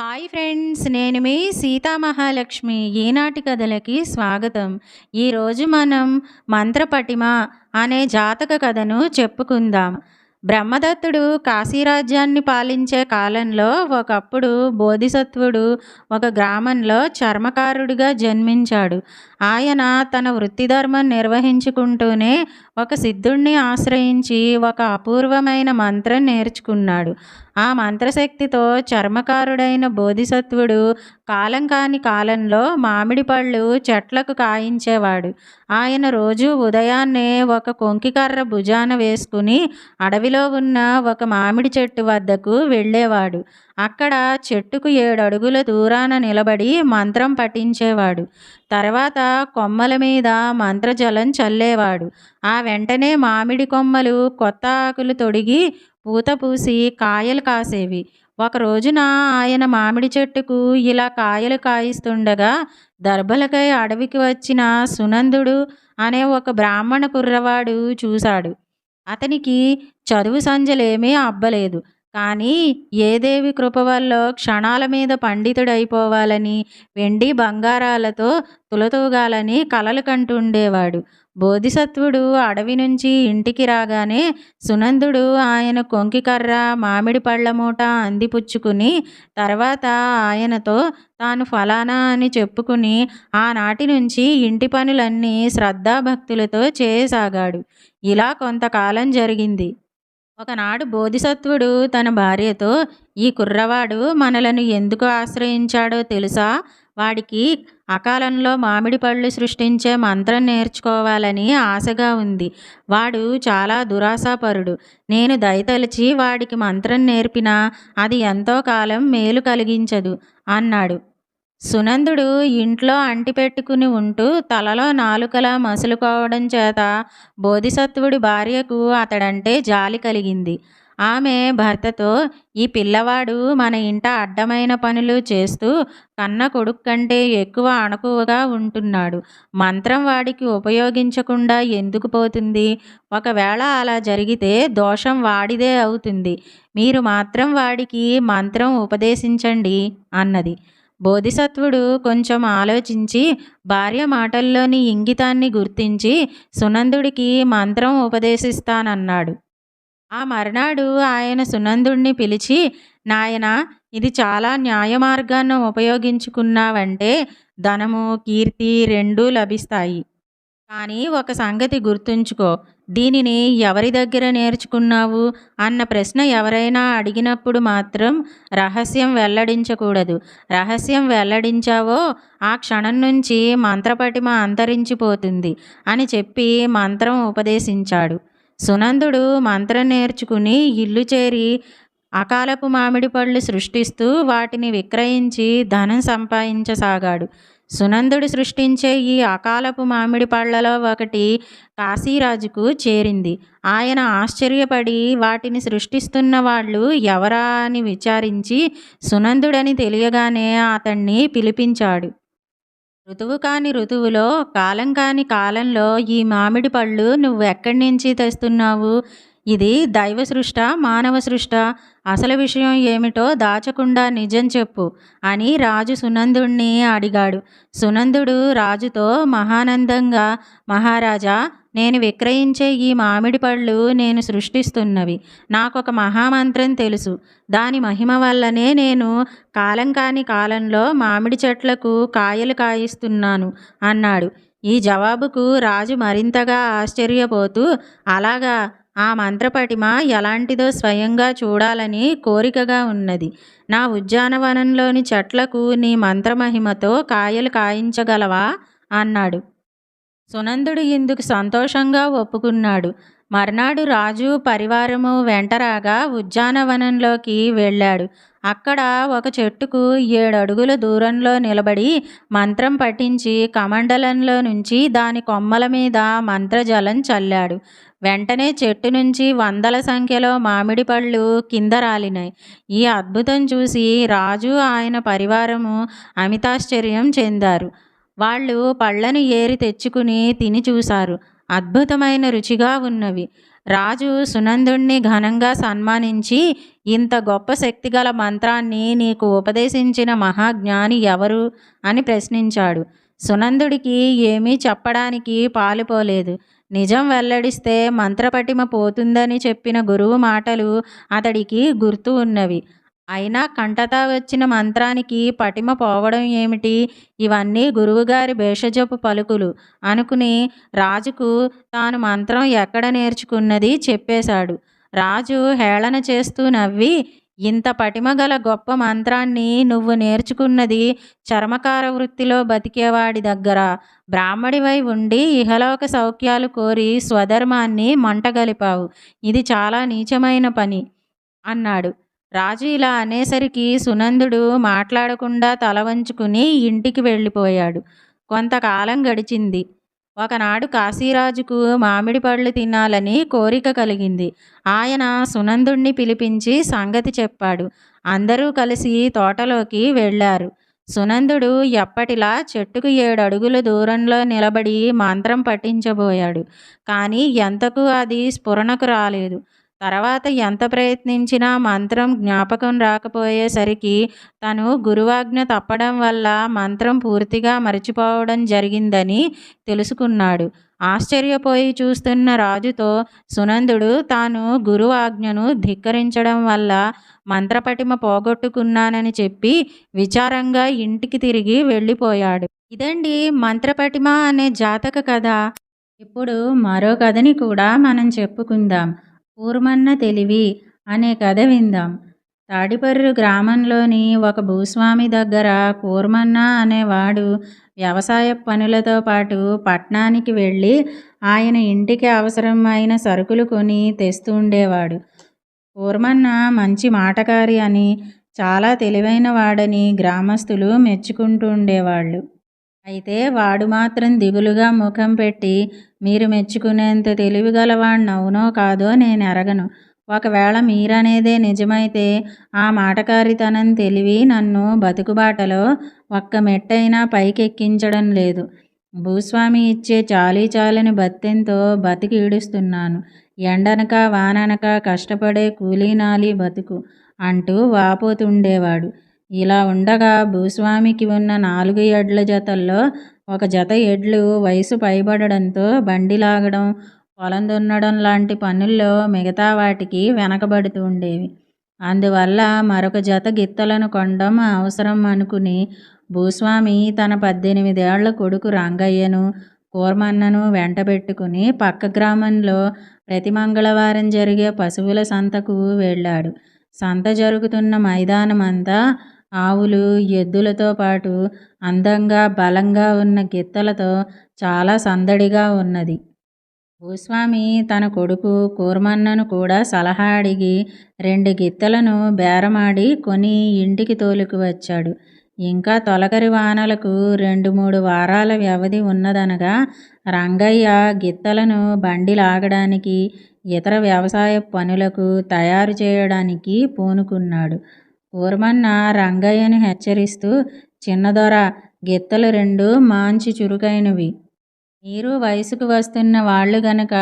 Hi friends నేను మీ సీతామహాలక్ష్మి. ఈనాటి కథలకి స్వాగతం. ఈరోజు మనం మంత్రపటిమ అనే జాతక కథను చెప్పుకుందాం. బ్రహ్మదత్తుడు కాశీరాజ్యాన్ని పాలించే కాలంలో ఒకప్పుడు బోధిసత్వుడు ఒక గ్రామంలో చర్మకారుడిగా జన్మించాడు. ఆయన తన వృత్తిధర్మం నిర్వహించుకుంటూనే ఒక సిద్ధుణ్ణి ఆశ్రయించి ఒక అపూర్వమైన మంత్రం నేర్చుకున్నాడు. ఆ మంత్రశక్తితో చర్మకారుడైన బోధిసత్వుడు కాలం కాని కాలంలో మామిడి పళ్ళు చెట్లకు కాయించేవాడు. ఆయన రోజు ఉదయాన్నే ఒక కొంకికర్ర భుజాన వేసుకుని అడవి అడవిలో ఉన్న ఒక మామిడి చెట్టు వద్దకు వెళ్ళేవాడు. అక్కడ చెట్టుకు ఏడు అడుగుల దూరాన నిలబడి మంత్రం పఠించేవాడు. తర్వాత కొమ్మల మీద మంత్రజలం చల్లేవాడు. ఆ వెంటనే మామిడి కొమ్మలు కొత్త ఆకులు తొడిగి పూత పూసి కాయలు కాసేవి. ఒక రోజున ఆయన మామిడి చెట్టుకు ఇలా కాయలు కాయిస్తుండగా దర్భలకై అడవికి వచ్చిన సునందుడు అనే ఒక బ్రాహ్మణ కుర్రవాడు చూశాడు. అతనికి చదువు సంజలేమీ అబ్బలేదు. కానీ ఏ దేవి కృప వల్ల క్షణాల మీద పండితుడైపోవాలని వెండి బంగారాలతో తులతూగాలని కలలు కంటుండేవాడు బోధిసత్వుడు అడవి నుంచి ఇంటికి రాగానే సునందుడు ఆయన కొంకికర్ర మామిడి పళ్ళ మూట అందిపుచ్చుకుని తర్వాత ఆయనతో తాను ఫలానా అని చెప్పుకుని ఆనాటి నుంచి ఇంటి పనులన్నీ శ్రద్ధాభక్తులతో చేయసాగాడు. ఇలా కొంతకాలం జరిగింది. ఒకనాడు బోధిసత్వుడు తన భార్యతో ఈ కుర్రవాడు మనలను ఎందుకు ఆశ్రయించాడో తెలుసా? వాడికి అకాలంలో మామిడి పళ్ళు సృష్టించే మంత్రం నేర్చుకోవాలని ఆశగా ఉంది. వాడు చాలా దురాశాపరుడు. నేను దయతలిచి వాడికి మంత్రం నేర్పినా అది ఎంతో కాలం మేలు కలిగించదు అన్నాడు. సునందుడు ఇంట్లో అంటిపెట్టుకుని ఉంటూ తలలో నాలుకలా మసులుకోవడం చేత బోధిసత్వుడి భార్యకు అతడంటే జాలి కలిగింది. ఆమె భర్తతో ఈ పిల్లవాడు మన ఇంట అడ్డమైన పనులు చేస్తూ కన్న కొడుకు కంటే ఎక్కువ అణకువగా ఉంటున్నాడు. మంత్రం వాడికి ఉపయోగించకుండా ఎందుకు పోతుంది? ఒకవేళ అలా జరిగితే దోషం వాడిదే అవుతుంది. మీరు మాత్రం వాడికి మంత్రం ఉపదేశించండి అన్నది. బోధిసత్వుడు కొంచెం ఆలోచించి భార్య మాటల్లోని ఇంగితాన్ని గుర్తించి సునందుడికి మంత్రం ఉపదేశిస్తానన్నాడు. ఆ మర్నాడు ఆయన సునందుడిని పిలిచి నాయన ఇది చాలా న్యాయ మార్గాన్ని ఉపయోగించుకున్నావంటే ధనము కీర్తి రెండూ లభిస్తాయి. కానీ ఒక సంగతి గుర్తుంచుకో. దీనిని ఎవరి దగ్గర నేర్చుకున్నావు? అన్న ప్రశ్న ఎవరైనా అడిగినప్పుడు మాత్రం రహస్యం వెల్లడించకూడదు. రహస్యం వెల్లడించావో ఆ క్షణం నుంచి మంత్రపటిమ అంతరించిపోతుంది అని చెప్పి మంత్రం ఉపదేశించాడు. సునందుడు మంత్రం నేర్చుకుని ఇల్లు చేరి అకాలపు మామిడి పళ్ళు సృష్టిస్తూ వాటిని విక్రయించి ధనం సంపాదించసాగాడు. సునందుడు సృష్టించే ఈ అకాలపు మామిడి పళ్ళలో ఒకటి కాశీరాజుకు చేరింది. ఆయన ఆశ్చర్యపడి వాటిని సృష్టిస్తున్న వాళ్ళు ఎవరా అని విచారించి సునందుడని తెలియగానే అతన్ని పిలిపించాడు. ఋతువు కాని ఋతువులో కాలం కాని కాలంలో ఈ మామిడి పళ్ళు నువ్వు ఎక్కడి నుంచి తెస్తున్నావు? ఇది దైవ సృష్ట మానవ సృష్ట అసలు విషయం ఏమిటో దాచకుండా నిజం చెప్పు అని రాజు సునందుణ్ణి అడిగాడు. సునందుడు రాజుతో మహానందంగా మహారాజా నేను విక్రయించే ఈ మామిడి పళ్ళు నేను సృష్టిస్తున్నవి. నాకొక మహామంత్రం తెలుసు. దాని మహిమ వల్లనే నేను కాలం కాని కాలంలో మామిడి చెట్లకు కాయలు కాయిస్తున్నాను అన్నాడు. ఈ జవాబుకు రాజు మరింతగా ఆశ్చర్యపోతూ అలాగా ఆ మంత్రపటిమ ఎలాంటిదో స్వయంగా చూడాలని కోరికగా ఉన్నది. నా ఉద్యానవనంలోని చెట్లకు నీ మంత్రమహిమతో కాయలు కాయించగలవా? అన్నాడు. సునందుడు ఇందుకు సంతోషంగా ఒప్పుకున్నాడు. మర్నాడు రాజు పరివారము వెంటరాగా ఉద్యానవనంలోకి వెళ్ళాడు. అక్కడ ఒక చెట్టుకు ఏడు అడుగుల దూరంలో నిలబడి మంత్రం పఠించి కమండలంలో నుంచి దాని కొమ్మల మీద మంత్రజలం చల్లాడు. వెంటనే చెట్టు నుంచి వందల సంఖ్యలో మామిడి పళ్ళు కింద రాలినాయి. ఈ అద్భుతం చూసి రాజు ఆయన పరివారము అమితాశ్చర్యం చెందారు. వాళ్ళు పళ్ళను ఏరి తెచ్చుకుని తిని చూశారు. అద్భుతమైన రుచిగా ఉన్నవి. రాజు సునందుణ్ణి ఘనంగా సన్మానించి ఇంత గొప్ప శక్తిగల మంత్రాన్ని నీకు ఉపదేశించిన మహాజ్ఞాని ఎవరు? అని ప్రశ్నించాడు. సునందుడికి ఏమీ చెప్పడానికి పాలుపోలేదు. నిజం వెల్లడిస్తే మంత్రపటిమ పోతుందని చెప్పిన గురువు మాటలు అతడికి గుర్తు ఉన్నవి. అయినా కంటతా వచ్చిన మంత్రానికి పటిమ పోవడం ఏమిటి? ఇవన్నీ గురువుగారి భేషజపు పలుకులు. అనుకుని రాజుకు తాను మంత్రం ఎక్కడ నేర్చుకున్నది చెప్పేశాడు. రాజు హేళన చేస్తూ నవ్వి ఇంత పటిమ గల గొప్ప మంత్రాన్ని నువ్వు నేర్చుకున్నది చర్మకార వృత్తిలో బతికేవాడి దగ్గర. బ్రాహ్మడివై ఉండి ఇహలోక సౌఖ్యాలు కోరి స్వధర్మాన్ని మంటగలిపావు. ఇది చాలా నీచమైన పని అన్నాడు. రాజు ఇలా అనేసరికి సునందుడు మాట్లాడకుండా తల వంచుకుని ఇంటికి వెళ్ళిపోయాడు. కొంతకాలం గడిచింది. ఒకనాడు కాశీరాజుకు మామిడి పళ్ళు తినాలని కోరిక కలిగింది. ఆయన సునందుణ్ణి పిలిపించి సంగతి చెప్పాడు. అందరూ కలిసి తోటలోకి వెళ్ళారు. సునందుడు ఎప్పటిలా చెట్టుకు ఏడు అడుగుల దూరంలో నిలబడి మంత్రం పట్టించబోయాడు కానీ ఎంతకు అది స్ఫురణకు రాలేదు. తర్వాత ఎంత ప్రయత్నించినా మంత్రం జ్ఞాపకం రాకపోయేసరికి తను గురువాజ్ఞ తప్పడం వల్ల మంత్రం పూర్తిగా మర్చిపోవడం జరిగిందని తెలుసుకున్నాడు. ఆశ్చర్యపోయి చూస్తున్న రాజుతో సునందుడు తాను గురువాజ్ఞను ధిక్కరించడం వల్ల మంత్రపటిమ పోగొట్టుకున్నానని చెప్పి విచారంగా ఇంటికి తిరిగి వెళ్ళిపోయాడు. ఇదండి మంత్రపటిమ అనే జాతక కథ. ఇప్పుడు మరో కథని కూడా మనం చెప్పుకుందాం. కూర్మన్న తెలివి అనే కథ విందాం. తాడిపర్రు గ్రామంలోని ఒక భూస్వామి దగ్గర కూర్మన్న అనేవాడు వ్యవసాయ పనులతో పాటు పట్నానికి వెళ్ళి ఆయన ఇంటికి అవసరమైన సరుకులు కొని తెస్తూ ఉండేవాడు. కూర్మన్న మంచి మాటకారి అని చాలా తెలివైన వాడని గ్రామస్తులు మెచ్చుకుంటూ ఉండేవాళ్ళు. అయితే వాడు మాత్రం దిగులుగా ముఖం పెట్టి మీరు మెచ్చుకునేంత తెలివిగలవాణ్ణవునో కాదో నేను ఎరగను. ఒకవేళ మీరనేదే నిజమైతే ఆ మాటకారితనం తెలివి నన్ను బతుకుబాటలో ఒక్క మెట్టైనా పైకెక్కించడం లేదు. భూస్వామి ఇచ్చే చాలీ చాలని బత్తెంతో బతికి ఈడుస్తున్నాను. ఎండనక వాననక కష్టపడే కూలీనాలి బతుకు అంటూ వాపోతుండేవాడు. ఇలా ఉండగా భూస్వామికి ఉన్న నాలుగు ఎడ్ల జతల్లో ఒక జత ఎడ్లు వయసు పైబడడంతో బండి లాగడం పొలం దున్నడం లాంటి పనుల్లో మిగతా వాటికి వెనకబడుతూ ఉండేవి. అందువల్ల మరొక జత గిత్తలను కొండం అవసరం అనుకుని భూస్వామి తన పద్దెనిమిదేళ్ళ కొడుకు రంగయ్యను కూర్మన్నను వెంటబెట్టుకుని పక్క గ్రామంలో ప్రతి మంగళవారం జరిగే పశువుల సంతకు వెళ్ళాడు. సంత జరుగుతున్న మైదానం అంతా ఆవులు ఎద్దులతో పాటు అందంగా బలంగా ఉన్న గిత్తలతో చాలా సందడిగా ఉన్నది. భూస్వామి తన కొడుకు కూర్మన్నను కూడా సలహా అడిగి రెండు గిత్తలను బేరమాడి కొని ఇంటికి తోలుకు వచ్చాడు. ఇంకా తొలకరి వానలకు రెండు మూడు వారాల వ్యవధి ఉన్నదనగా రంగయ్య గిత్తలను బండి లాగడానికి ఇతర వ్యవసాయ పనులకు తయారు చేయడానికి పూనుకున్నాడు. కూర్మన్న రంగయ్యను హెచ్చరిస్తూ చిన్నదొర గిత్తలు రెండు మాంచి చురుకైనవి. మీరు వయసుకు వస్తున్న వాళ్ళు గనక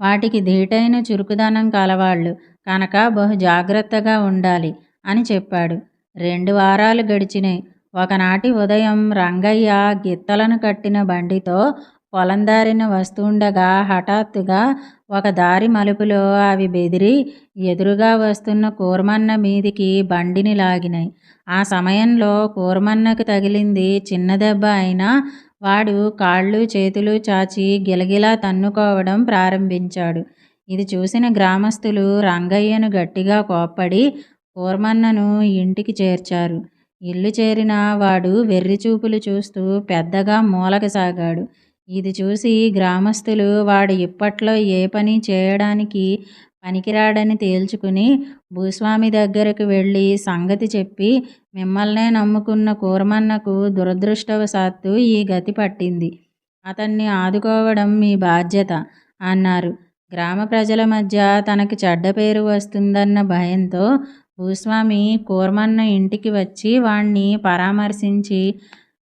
వాటికి ధీటైన చురుకుదనం కలవాళ్ళు కనుక బహు జాగ్రత్తగా ఉండాలి అని చెప్పాడు. రెండు వారాలు గడిచినాయి. ఒకనాటి ఉదయం రంగయ్య గిత్తలను కట్టిన బండితో పొలం దారిన వస్తుండగా హఠాత్తుగా ఒక దారి మలుపులో అవి బెదిరి ఎదురుగా వస్తున్న కూర్మన్న మీదికి బండిని లాగినాయి. ఆ సమయంలో కూర్మన్నకు తగిలింది చిన్న దెబ్బ అయినా వాడు కాళ్ళు చేతులు చాచి గిలగిలా తన్నుకోవడం ప్రారంభించాడు. ఇది చూసిన గ్రామస్తులు రంగయ్యను గట్టిగా కోప్పడి కూర్మన్నను ఇంటికి చేర్చారు. ఇల్లు చేరిన వాడు వెర్రిచూపులు చూస్తూ పెద్దగా మూలకసాగాడు ఇది చూసి గ్రామస్తులు వాడు ఇప్పట్లో ఏ పని చేయడానికి పనికిరాడని తేల్చుకుని భూస్వామి దగ్గరకు వెళ్ళి సంగతి చెప్పి మిమ్మల్నే నమ్ముకున్న కూరమన్నకు దురదృష్టవశాత్తు ఈ గతి పట్టింది. అతన్ని ఆదుకోవడం మీ బాధ్యత అన్నారు. గ్రామ ప్రజల మధ్య తనకి చెడ్డ పేరు వస్తుందన్న భయంతో భూస్వామి కూర్మన్న ఇంటికి వచ్చి వాణ్ణి పరామర్శించి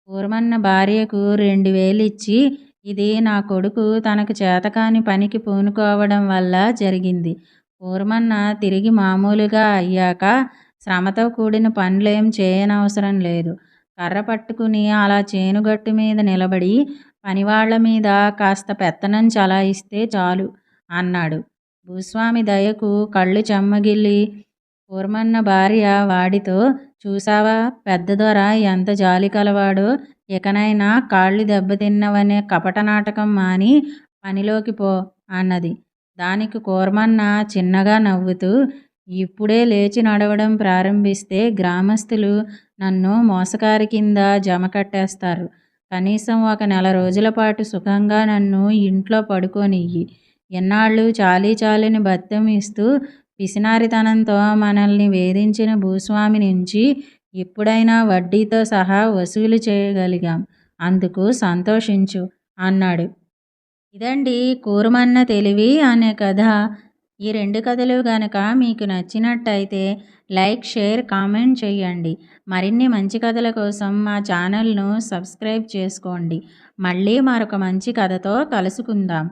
కూర్మన్న భార్యకు రెండు వేలు ఇచ్చి ఇది నా కొడుకు తనకు చేతకాని పనికి పూనుకోవడం వల్ల జరిగింది. కూర్మన్న తిరిగి మామూలుగా అయ్యాక శ్రమతో కూడిన పనులేం చేయనవసరం లేదు. కర్ర పట్టుకుని అలా చేనుగట్టు మీద నిలబడి పనివాళ్ళ మీద కాస్త పెత్తనం చలాయిస్తే చాలు అన్నాడు. భూస్వామి దయకు కళ్ళు చెమ్మగిల్లి కూర్మన్న భార్య వాడితో చూసావా? పెద్దదొర ఎంత జాలి కలవాడో. ఇకనైనా కాళ్ళు దెబ్బతిన్నవనే కపట నాటకం మాని పనిలోకి పో అన్నది. దానికి కూర్మన్న చిన్నగా నవ్వుతూ ఇప్పుడే లేచి నడవడం ప్రారంభిస్తే గ్రామస్తులు నన్ను మోసకారి కింద జమ కట్టేస్తారు. కనీసం ఒక నెల రోజుల పాటు సుఖంగా నన్ను ఇంట్లో పడుకోనియ్యి. ఎన్నాళ్ళు చాలీ చాలని బత్తం ఇస్తూ పిసినారితనంతో మనల్ని వేధించిన భూస్వామి నుంచి ఇప్పుడైనా వడ్డీతో సహా వసూలు చేయగలిగాం. అందుకు సంతోషించు అన్నాడు. ఇదండి కూరమన్న తెలివి అనే కథ. ఈ రెండు కథలు కనుక మీకు నచ్చినట్టయితే లైక్ షేర్ కామెంట్ చేయండి మరిన్ని మంచి కథల కోసం మా ఛానల్ను సబ్స్క్రైబ్ చేసుకోండి. మళ్ళీ మరొక మంచి కథతో కలుసుకుందాం.